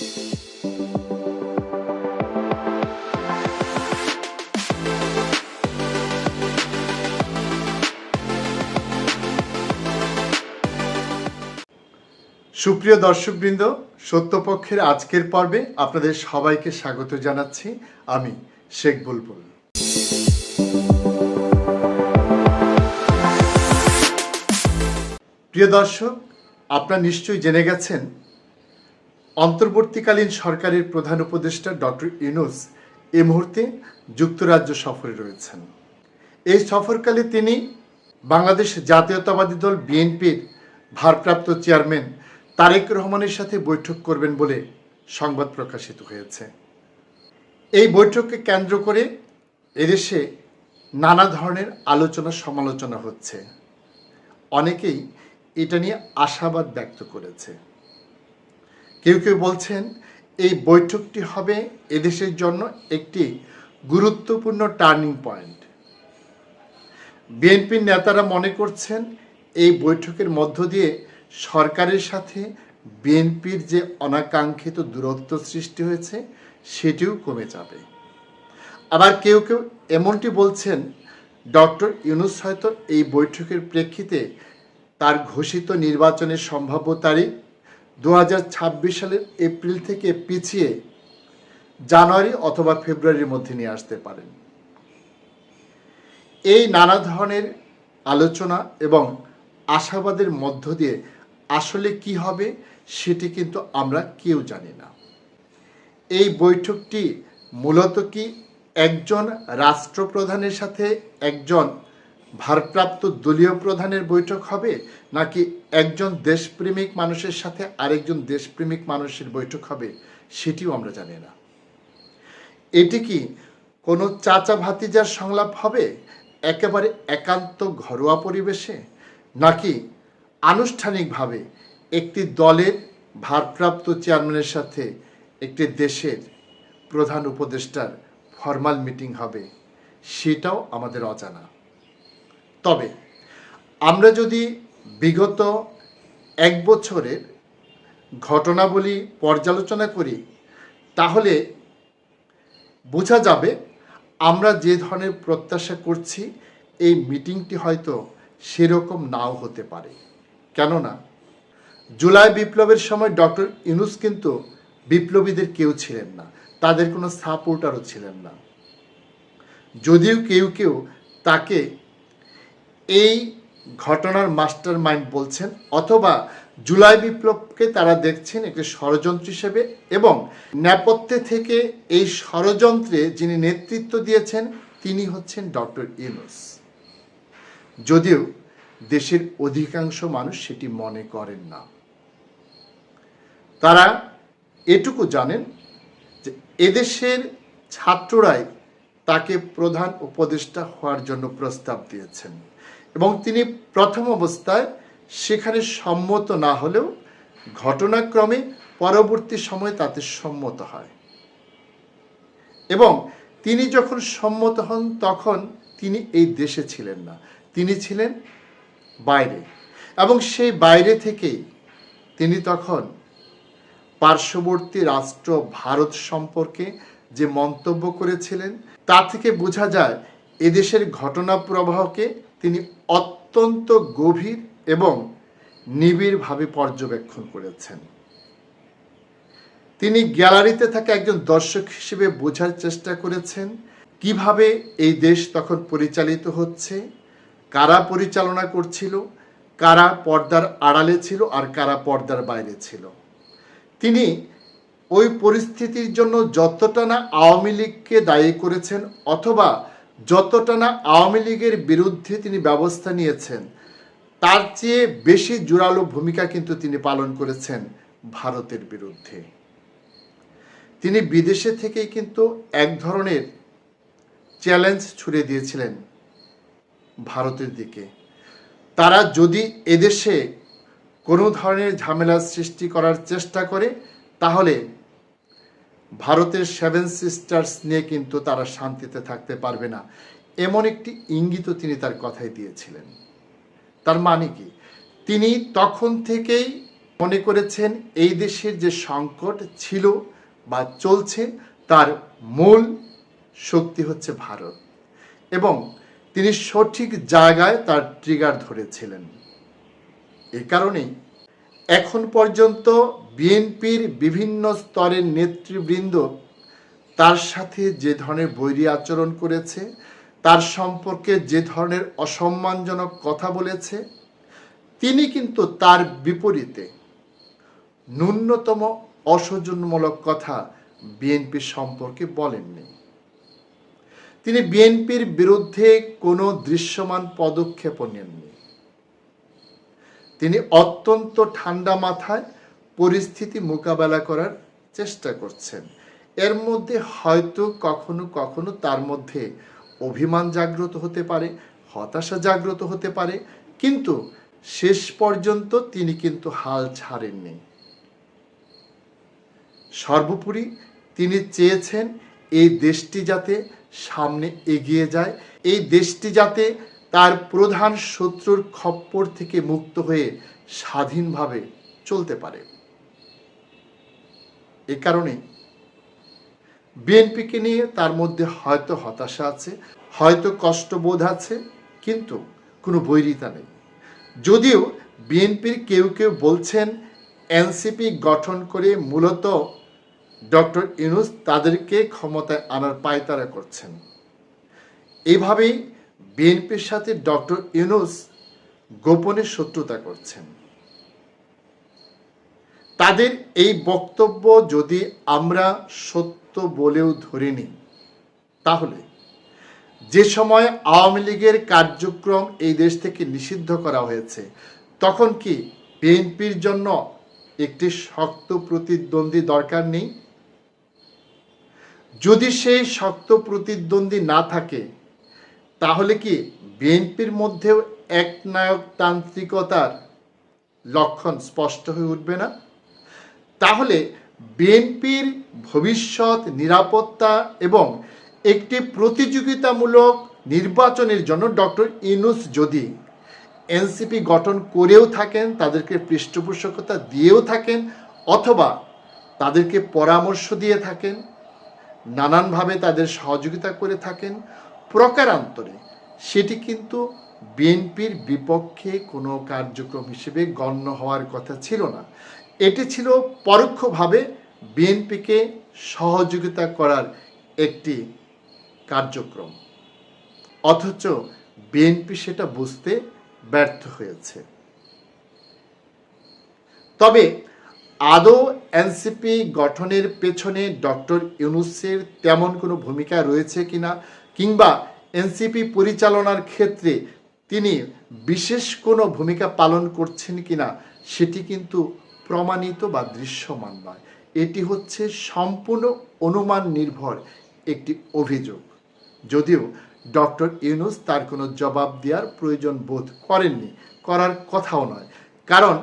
সুপ্রিয় দর্শকবৃন্দ, সত্যপক্ষের আজকের পর্বে আপনাদের সবাইকে স্বাগত জানাচ্ছি আমি শেখ বুলবুল। প্রিয় দর্শক, আপনারা নিশ্চয়ই জেনে গেছেন অন্তর্বর্তীকালীন সরকারের প্রধান উপদেষ্টা ডক্টর ইউনুস এ মুহূর্তে যুক্তরাজ্য সফরে রয়েছেন। এই সফরকালে তিনি বাংলাদেশ জাতীয়তাবাদী দল বিএনপির ভারপ্রাপ্ত চেয়ারম্যান তারেক রহমানের সাথে বৈঠক করবেন বলে সংবাদ প্রকাশিত হয়েছে। এই বৈঠককে কেন্দ্র করে এদেশে নানা ধরনের আলোচনা সমালোচনা হচ্ছে। অনেকেই এটা নিয়ে আশাবাদ ব্যক্ত করেছে। কেউ কেউ বলছেন, এই বৈঠকটি হবে এদেশের জন্য একটি গুরুত্বপূর্ণ টার্নিং পয়েন্ট। বিএনপির নেতারা মনে করছেন, এই বৈঠকের মধ্য দিয়ে সরকারের সাথে বিএনপির যে অনাকাঙ্ক্ষিত দূরত্ব সৃষ্টি হয়েছে, সেটিও কমে যাবে। আবার কেউ কেউ এমনটি বলছেন, ডক্টর ইউনুস হয়তো এই বৈঠকের প্রেক্ষিতে তার ঘোষিত নির্বাচনের সম্ভাব্য তারিখ দু হাজার ছাব্বিশ সালের এপ্রিল থেকে পিছিয়ে জানুয়ারি অথবা ফেব্রুয়ারির মধ্যে নিয়ে আসতে পারেন। এই নানা ধরনের আলোচনা এবং আশাবাদের মধ্য দিয়ে আসলে কি হবে সেটি কিন্তু আমরা কেউ জানি না। এই বৈঠকটি মূলত কি একজন রাষ্ট্রপ্রধানের সাথে একজন ভারপ্রাপ্ত দলীয় প্রধানের বৈঠক হবে নাকি একজন দেশপ্রেমিক মানুষের সাথে আরেকজন দেশপ্রেমিক মানুষের বৈঠক হবে সেটিও আমরা জানি না। এটি কি কোনো চাচা ভাতিজার সংলাপ হবে একেবারে একান্ত ঘরোয়া পরিবেশে নাকি আনুষ্ঠানিকভাবে একটি দলের ভারপ্রাপ্ত চেয়ারম্যানের সাথে একটি দেশের প্রধান উপদেষ্টার ফর্মাল মিটিং হবে সেটাও আমাদের অজানা। তবে আমরা যদি বিগত এক বছরের ঘটনাবলী পর্যালোচনা করি, তাহলে বোঝা যাবে আমরা যে ধরনের প্রত্যাশা করছি, এই মিটিংটি হয়তো সেরকম নাও হতে পারে। কেননা, জুলাই বিপ্লবের সময় ডক্টর ইউনুস কিন্তু বিপ্লবীদের কেউ ছিলেন না, তাদের কোনো সাপোর্টারও ছিলেন না। যদিও কেউ কেউ তাকে এই ঘটনার মাস্টার মাইন্ড বলছেন, অথবা জুলাই বিপ্লবকে তারা দেখছেন একটি ষড়যন্ত্র হিসেবে এবং নেপথ্যে থেকে এই ষড়যন্ত্রে যিনি নেতৃত্ব দিয়েছেন, তিনি হচ্ছেন ডক্টর ইউনুস। যদিও দেশের অধিকাংশ মানুষ সেটি মনে করেন না। তারা এটুকু জানেন যে এদেশের ছাত্ররাই তাকে প্রধান উপদেষ্টা হওয়ার জন্য প্রস্তাব দিয়েছেন। এবং তিনি প্রথম অবস্থায় সেখানে সম্মত না হলেও ঘটনাক্রমে পরবর্তী সময়ে তাতে সম্মত হয়। এবং তিনি যখন সম্মত হন, তখন তিনি এই দেশে ছিলেন না। তিনি ছিলেন বাইরে। এবং সেই বাইরে থেকেই তিনি তখন পার্শ্ববর্তী রাষ্ট্র ভারত সম্পর্কে যে মন্তব্য করেছিলেন, তা থেকে বোঝা যায় এদেশের ঘটনা প্রবাহকে তিনি অত্যন্ত গভীর এবং নিবিড়ভাবে পর্যবেক্ষণ করেছেন। তিনি গ্যালারিতে থাকা একজন দর্শক হিসেবে বোঝার চেষ্টা করেছেন, কীভাবে এই দেশ তখন পরিচালিত হচ্ছে, কারা পরিচালনা করছিল, কারা পর্দার আড়ালে ছিল আর কারা পর্দার বাইরে ছিল। তিনি ওই পরিস্থিতির জন্য যতটা না আওয়ামী লীগকে দায়ী করেছেন অথবা যতটা না আওয়ামী লীগের বিরুদ্ধে তিনি ব্যবস্থা নিয়েছেন, তার চেয়ে বেশি জোরালো ভূমিকা কিন্তু তিনি পালন করেছেন ভারতের বিরুদ্ধে। তিনি বিদেশে থেকেই কিন্তু এক ধরনের চ্যালেঞ্জ ছুড়ে দিয়েছিলেন ভারতের দিকে। তারা যদি এদেশে কোনো ধরনের ঝামেলা সৃষ্টি করার চেষ্টা করে, তাহলে ভারতের সেভেন সিস্টার্স নিয়ে কিন্তু তারা শান্তিতে থাকতে পারবে না। এমন একটি ইঙ্গিতও তিনি তার কথায় দিয়েছিলেন। তার মানে কি? তিনি তখন থেকেই মনে করেছেন এই দেশের যে সংকট ছিল বা চলছে, তার মূল শক্তি হচ্ছে ভারত। এবং তিনি সঠিক জায়গায় তার ট্রিগার ধরেছিলেন। এ কারণেই এখন পর্যন্ত বিএনপির বিভিন্ন স্তরের নেতৃবৃন্দ তার সাথে যে ধরনের বৈরী আচরণ করেছে, তার সম্পর্কে যে ধরনের অসম্মানজনক কথা বলেছে, তিনি কিন্তু তার বিপরীতে ন্যূনতম অসৌজন্যমূলক কথা বিএনপি সম্পর্কে বলেননি। তিনি বিএনপির বিরুদ্ধে কোনো দৃশ্যমান পদক্ষেপও নেননি। তিনি অত্যন্ত ঠান্ডা মাথায় পরিস্থিতি মোকাবেলা করার চেষ্টা করছেন। এর মধ্যে হয়তো কখনো কখনো তার মধ্যে অভিমান জাগ্রত হতে পারে, হতাশা জাগ্রত হতে পারে, কিন্তু শেষ পর্যন্ত তিনি কিন্তু হাল ছাড়েননি। সর্বোপরি তিনি চেয়েছেন এই দেশটি যাতে সামনে এগিয়ে যায়, এই দেশটি যাতে তার প্রধান শত্রুর খপ্পর থেকে মুক্ত হয়ে স্বাধীনভাবে চলতে পারে। এ কারণে বিএনপিকে নিয়ে তার মধ্যে হয়তো হতাশা আছে, হয়তো কষ্টবোধ আছে, কিন্তু কোনো বৈরিতা নেই। যদিও বিএনপির কেউ কেউ বলছেন, এনসিপি গঠন করে মূলত ডক্টর ইউনুস তাদেরকে ক্ষমতায় আনার পায়তারা করছেন। এইভাবেই বিএনপির সাথে ডক্টর ইউনুস গোপনে শত্রুতা করছেন। তাদের এই বক্তব্য যদি আমরা সত্য বলেও ধরে নিই, তাহলে যে সময় আওয়ামী লীগের কার্যক্রম এই দেশ থেকে নিষিদ্ধ করা হয়েছে, তখন কি বিএনপির জন্য একটি শক্ত প্রতিদ্বন্দ্বী দরকার নেই? যদি সেই শক্ত প্রতিদ্বন্দ্বী না থাকে তাহলে কি বিএনপির মধ্যেও একনায়কতান্ত্রিকতার লক্ষণ স্পষ্ট হয়ে উঠবে না? তাহলে বিএনপির ভবিষ্যৎ নিরাপত্তা এবং একটি প্রতিযোগিতামূলক নির্বাচনের জন্য ডক্টর ইনুস যদি এনসিপি গঠন করেও থাকেন, তাদেরকে পৃষ্ঠপোষকতা দিয়েও থাকেন অথবা তাদেরকে পরামর্শ দিয়ে থাকেন, নানানভাবে তাদের সহযোগিতা করে থাকেন প্রকারান্তরে, সেটি কিন্তু বিএনপির বিপক্ষে কোনো কার্যক্রম হিসেবে গণ্য হওয়ার কথা ছিল না। এটি ছিল পরোক্ষভাবে বিএনপিকে সহযোগিতা করার একটি কার্যক্রম। অথচ বিএনপি সেটা বুঝতে ব্যর্থ হয়েছে। তবে আদৌ এনসিপি গঠনের পেছনে ডক্টর ইউনুসের তেমন কোনো ভূমিকা রয়েছে কিনা কিংবা এনসিপি পরিচালনার ক্ষেত্রে তিনি বিশেষ কোনো ভূমিকা পালন করছেন কিনা সেটি কিন্তু প্রমাণিত বা দৃশ্যমান নয়। এটি হচ্ছে সম্পূর্ণ অনুমান নির্ভর একটি অভিযোগ। যদিও ডক্টর ইউনুস তার কোনো জবাব দেওয়ার প্রয়োজন বোধ করেননি, করার কথাও নয়। কারণ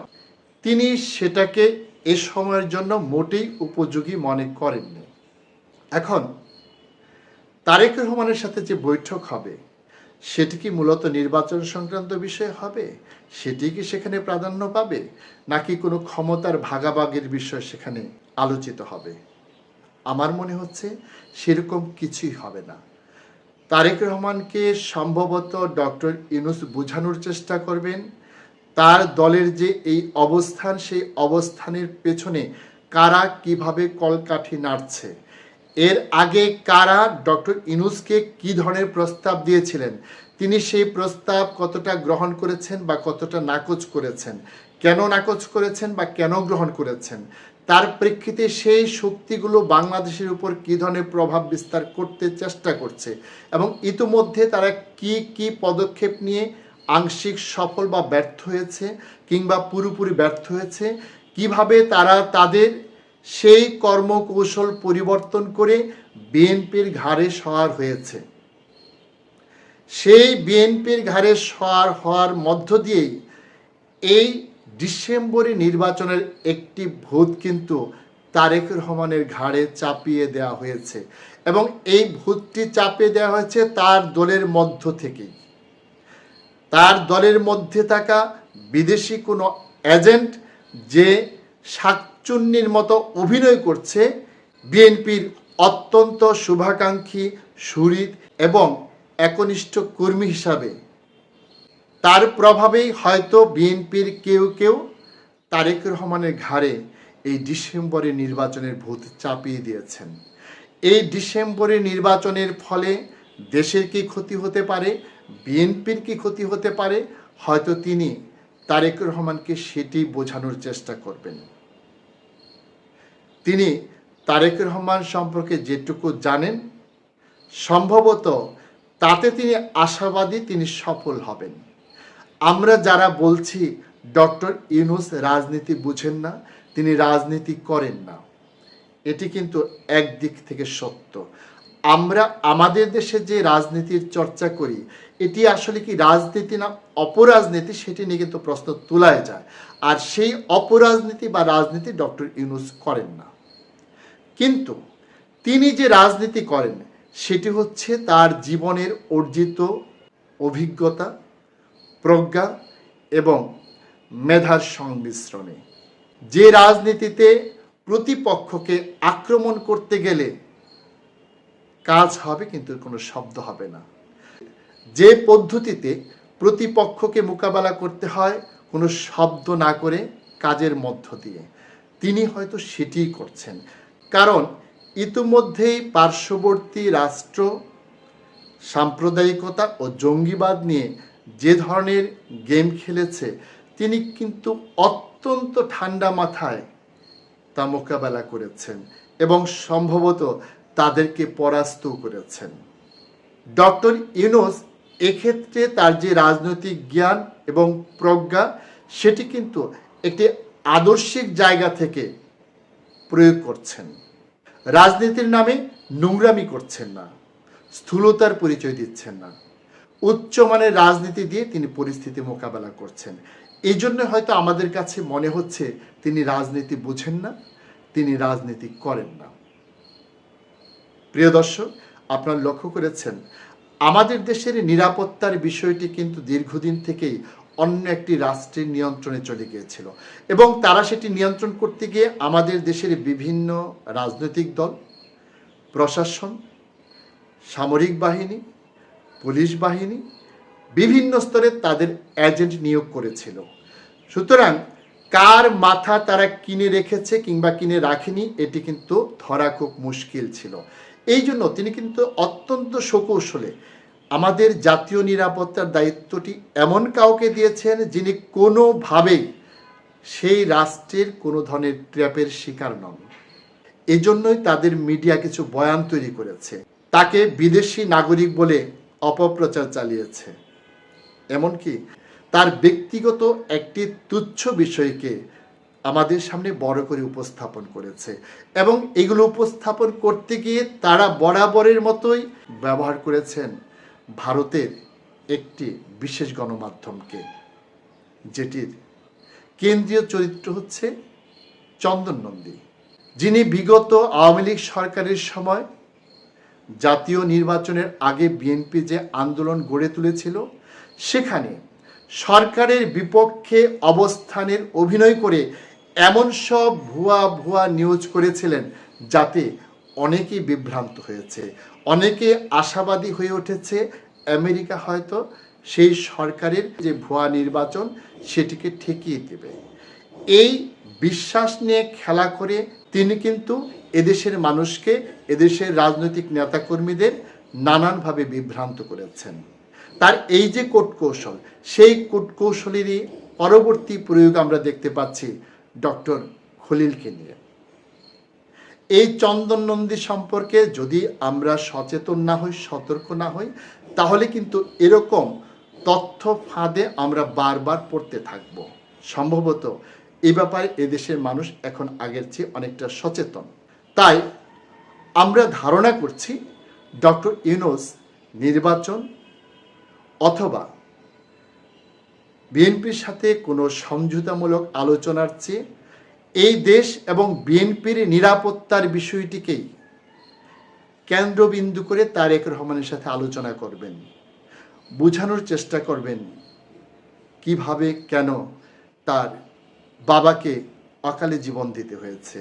তিনি সেটাকে এ সময়ের জন্য মোটেই উপযোগী মনে করেননি। এখন তারেক রহমানের সাথে যে বৈঠক হবে, সেটি কি মূলত নির্বাচন সংক্রান্ত বিষয় হবে? সেটি কি সেখানে প্রাধান্য পাবে? নাকি কোনো ক্ষমতার ভাগাভাগের বিষয় সেখানে আলোচিত হবে? আমার মনে হচ্ছে সেরকম কিছুই হবে না। তারেক রহমানকে সম্ভবত ডক্টর ইউনুস বোঝানোর চেষ্টা করবেন। তার দলের যে এই অবস্থান, সেই অবস্থানের পেছনে কারা কীভাবে কলকাঠি নাড়ছে এর আগে কারা ডক্টর ইনুসকে কি ধরনের প্রস্তাব দিয়েছিলেন? তিনি সেই প্রস্তাব কতটা গ্রহণ করেছেন বা কতটা নাকচ করেছেন? কেন নাকচ করেছেন বা কেন গ্রহণ করেছেন? তার প্রেক্ষিতে সেই শক্তিগুলো বাংলাদেশের উপর কী ধরনের প্রভাব বিস্তার করতে চেষ্টা করছে? এবং ইতোমধ্যে তারা কি কি পদক্ষেপ নিয়ে আংশিক সফল বা ব্যর্থ হয়েছে কিংবা পুরোপুরি ব্যর্থ হয়েছে? কীভাবে তারা তাদের সেই কর্মকৌশল পরিবর্তন করে বিএনপির ঘাড়ে সওয়ার হয়েছে। সেই বিএনপির ঘাড়ে সওয়ার হওয়ার মধ্য দিয়েই এই ডিসেম্বরে নির্বাচনের একটি ভূত কিন্তু তারেক রহমানের ঘাড়ে চাপিয়ে দেওয়া হয়েছে এবং এই ভূতটি চাপিয়ে দেওয়া হয়েছে তার দলের মধ্য থেকেই। তার দলের মধ্যে থাকা বিদেশি কোনো এজেন্ট যে শাকচুন্নির মতো অভিনয় করছে বিএনপির অত্যন্ত শুভাকাঙ্ক্ষী সুরিত এবং একনিষ্ঠ কর্মী হিসাবে। তার প্রভাবেই হয়তো বিএনপির কেউ কেউ তারেক রহমানের ঘাড়ে এই ডিসেম্বরের নির্বাচনের ভূত চাপিয়ে দিয়েছেন। এই ডিসেম্বরের নির্বাচনের ফলে দেশের কি ক্ষতি হতে পারে, বিএনপির কি ক্ষতি হতে পারে, হয়তো তিনি তারেক রহমানকে সেটি বোঝানোর চেষ্টা করবেন। তিনি তারেক রহমান সম্পর্কে যেটুকু জানেন, সম্ভবত তাতে তিনি আশাবাদী তিনি সফল হবেন। আমরা যারা বলছি, ডক্টর ইউনুস রাজনীতি বুঝেন না, তিনি রাজনীতি করেন না। এটি কিন্তু একদিক থেকে সত্য। আমরা আমাদের দেশে যে রাজনীতির চর্চা করি, এটি আসলে কি রাজনীতি না অপরাজনীতি সেটি নিয়ে কিন্তু প্রশ্ন তোলায় যায়। আর সেই অপরাজনীতি বা রাজনীতি ডক্টর ইউনুস করেন না। কিন্তু তিনি যে রাজনীতি করেন, সেটি হচ্ছে তার জীবনের অর্জিত অভিজ্ঞতা, প্রজ্ঞা এবং মেধার সংমিশ্রণে। যে রাজনীতিতে প্রতিপক্ষকে আক্রমণ করতে গেলে কাজ হবে, কিন্তু কোনো শব্দ হবে না। যে পদ্ধতিতে প্রতিপক্ষকে মোকাবেলা করতে হয়, কোনো শব্দ না করে কাজের মধ্য দিয়ে। তিনি হয়তো সেটিই করছেন। কারণ ইতিমধ্যেই পার্শ্ববর্তী রাষ্ট্র, সাম্প্রদায়িকতা ও জঙ্গিবাদ নিয়ে যে ধরনের গেম খেলেছে, তিনি কিন্তু অত্যন্ত ঠান্ডা মাথায় তা মোকাবেলা করেছেন এবং সম্ভবত তাদেরকে পরাস্ত করেছেন। ডক্টর ইউনুস এক্ষেত্রে তার যে রাজনৈতিক জ্ঞান এবং প্রজ্ঞা, সেটি কিন্তু একটি আদর্শিক জায়গা থেকে প্রয়োগ করছেন। রাজনীতির নামে নোংরামি করছেন না, স্থূলতার পরিচয় দিচ্ছেন না। উচ্চমানের রাজনীতি দিয়ে তিনি পরিস্থিতি মোকাবেলা করছেন। এই জন্য হয়তো আমাদের কাছে মনে হচ্ছে তিনি রাজনীতি বুঝেন না, তিনি রাজনীতি করেন না। প্রিয় দর্শক, আপনারা লক্ষ্য করেছেন, আমাদের দেশের নিরাপত্তার বিষয়টি কিন্তু দীর্ঘদিন থেকেই অন্য একটি রাষ্ট্রের নিয়ন্ত্রণে চলে গিয়েছিল। এবং তারা সেটি নিয়ন্ত্রণ করতে গিয়ে আমাদের দেশের বিভিন্ন রাজনৈতিক দল, প্রশাসন, সামরিক বাহিনী, পুলিশ বাহিনী বিভিন্ন স্তরে তাদের এজেন্ট নিয়োগ করেছিল। সুতরাং কার মাথা তারা কিনে রেখেছে কিংবা কিনে রাখেনি, এটি কিন্তু ধরা খুব মুশকিল ছিল। এই জন্য তিনি কিন্তু অত্যন্ত সুকৌশলে আমাদের জাতীয় নিরাপত্তার দায়িত্বটি এমন কাউকে দিয়েছেন যিনি কোনোভাবেই সেই রাষ্ট্রের কোনো ধরনের ট্র্যাপের শিকার নন। এজন্যই তাদের মিডিয়া কিছু বয়ান তৈরি করেছে। তাকে বিদেশি নাগরিক বলে অপপ্রচার চালিয়েছে। এমনকি তার ব্যক্তিগত একটি তুচ্ছ বিষয়কে আমাদের সামনে বড় করে উপস্থাপন করেছে এবং এগুলো উপস্থাপন করতে গিয়ে তারা বরাবরের মতোই ব্যবহার করেছেন। ভারতের একটি বিশেষ গণমাধ্যমকে, যেটির কেন্দ্রীয় চরিত্র হচ্ছে চন্দন নন্দী। যিনি বিগত আওয়ামী লীগ সরকারের সময় জাতীয় নির্বাচনের আগে বিএনপি যে আন্দোলন গড়ে তুলেছিল, সেখানে সরকারের বিপক্ষে অবস্থানের অভিনয় করে এমন সব ভুয়া ভুয়া নিউজ করেছিলেন, যাতে অনেকেই বিভ্রান্ত হয়েছে। অনেকে আশাবাদী হয়ে উঠেছে আমেরিকা হয়তো সেই সরকারের যে ভুয়া নির্বাচন সেটিকে ঠেকিয়ে দেবে। এই বিশ্বাস নিয়ে খেলা করে তিনি কিন্তু এদেশের মানুষকে, এদেশের রাজনৈতিক নেতাকর্মীদের নানানভাবে বিভ্রান্ত করেছেন। তার এই যে কূটকৌশল, সেই কূটকৌশলেরই পরবর্তী প্রয়োগ আমরা দেখতে পাচ্ছি ডক্টর খলিলকে নিয়ে। এই চন্দন নন্দী সম্পর্কে যদি আমরা সচেতন না হই, সতর্ক না হই, তাহলে কিন্তু এরকম তথ্য ফাঁদে আমরা বারবার পড়তে থাকব। সম্ভবত এ ব্যাপারে এদেশের মানুষ এখন আগের চেয়ে অনেকটা সচেতন। তাই আমরা ধারণা করছি ডক্টর ইউনুস নির্বাচন অথবা বিএনপির সাথে কোনো সমঝোতামূলক আলোচনার চেয়ে এই দেশ এবং বিএনপির নিরাপত্তার বিষয়টিকেই কেন্দ্রবিন্দু করে তারেক রহমানের সাথে আলোচনা করবেন, বোঝানোর চেষ্টা করবেন কীভাবে, কেন তার বাবাকে অকালে জীবন দিতে হয়েছে,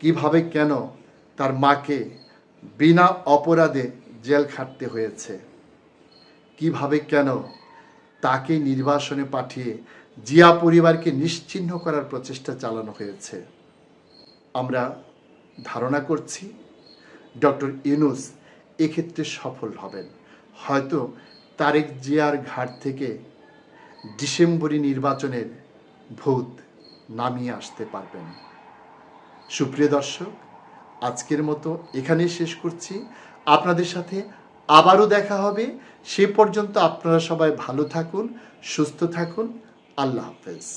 কীভাবে, কেন তার মাকে বিনা অপরাধে জেল খাটতে হয়েছে, কীভাবে, কেন তাকে নির্বাসনে পাঠিয়ে জিয়া পরিবারকে নিশ্চিহ্ন করার প্রচেষ্টা চালানো হয়েছে। আমরা ধারণা করছি ডক্টর ইউনুস এক্ষেত্রে সফল হবেন। হয়তো তারেক জিয়ার ঘাট থেকে ডিসেম্বরি নির্বাচনের ভূত নামিয়ে আসতে পারবেন। সুপ্রিয় দর্শক, আজকের মতো এখানেই শেষ করছি। আপনাদের সাথে আবারও দেখা হবে। সে পর্যন্ত আপনারা সবাই ভালো থাকুন, সুস্থ থাকুন। আল্লাহ হাফেজ।